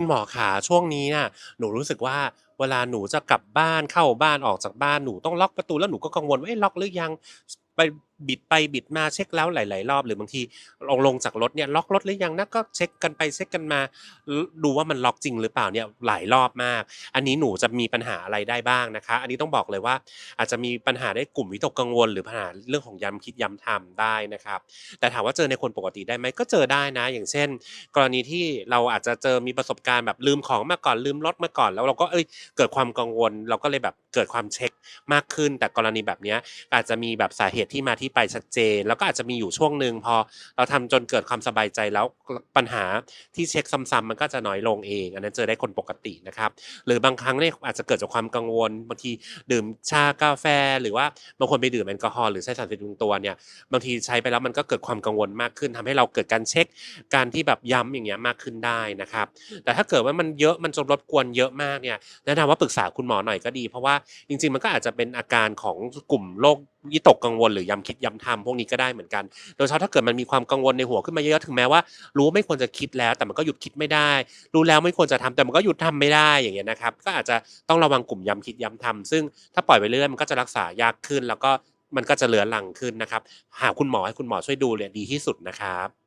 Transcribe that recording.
คุณหมอขาช่วงนี้น่ะหนูรู้สึกว่าเวลาหนูจะกลับบ้านเข้าบ้านออกจากบ้านหนูต้องล็อกประตูแล้วหนูก็กังวลว่าเอ๊ะล็อกหรือยังไป บิดไปบิดมาเช็คแล้วหลาย ๆ รอบ หรือบางทีลงลงจากรถเนี่ยล็อกรถหรือยังนะก็เช็คกันไปเช็คกันมา ดูว่ามันล็อกจริงหรือเปล่าเนี่ยหลายรอบมาก อันนี้หนูจะมีปัญหาอะไรได้บ้างนะคะ อันนี้ต้องบอกเลยว่า อาจจะมีปัญหาได้กลุ่มวิตกกังวล หรือปัญหาเรื่องของย้ำคิดย้ำทำได้นะครับ แต่ถามว่าเจอในคนปกติได้ไหมก็เจอได้นะ อย่างเช่น กรณีที่เราอาจจะเจอมีประสบการณ์แบบลืมของมาก่อนลืมรถมาก่อนแล้วเราก็เอ้ยเกิดความกังวล เราก็เลยแบบเกิดความเช็คมากขึ้น แต่กรณีแบบนี้อาจจะมีแบบสาเหตุที่มาที่ไปชัดเจน แล้วก็อาจจะมีอยู่ช่วงหนึ่งพอเราทำจนเกิดความสบายใจแล้วปัญหาที่เช็คซ้ำๆมันก็จะน้อยลงเอง อันนั้นเจอได้คนปกตินะครับหรือบางครั้งเนี่ยอาจจะเกิดจากความกังวลบางทีดื่มชากาแฟ หรือว่าบางคนไปดื่มแอลกอฮอล์หรือใช้สารเสพติดบางตัวเนี่ยบางทีใช้ไปแล้วมันก็เกิดความกังวลมากขึ้นทำให้เราเกิดการเช็คการที่แบบย้ำอย่างเงี้ยมากขึ้นได้นะครับ แต่ถ้าเกิดว่ามันเยอะมันจนรบกวนเยอะมากเนี่ยแนะนำว่าปรึกษาคุณหมอหน่อยก็ดี เพราะว่าจริง ๆ มันก็อาจจะเป็นอาการของกลุ่มโรค วิตกกังวลหรือยำคิดยำทำพวกนี้ก็ได้เหมือนกัน โดยเฉพาะถ้าเกิดมันมีความกังวลในหัวขึ้นมาเยอะๆถึงแม้ว่า รู้ว่าไม่ควรจะคิดแล้ว แต่มันก็หยุดคิดไม่ได้ รู้แล้วไม่ควรจะทำแต่มันก็หยุดทำไม่ได้อย่างเงี้ยนะครับ ก็อาจจะต้องระวังกลุ่มยำคิดยำทำซึ่งถ้าปล่อยไปเรื่อยๆมันก็จะรักษายากขึ้น แล้วก็มันก็จะเหลือหลังขึ้นนะครับ หาคุณหมอให้คุณหมอช่วยดูเลยดีที่สุดนะครับ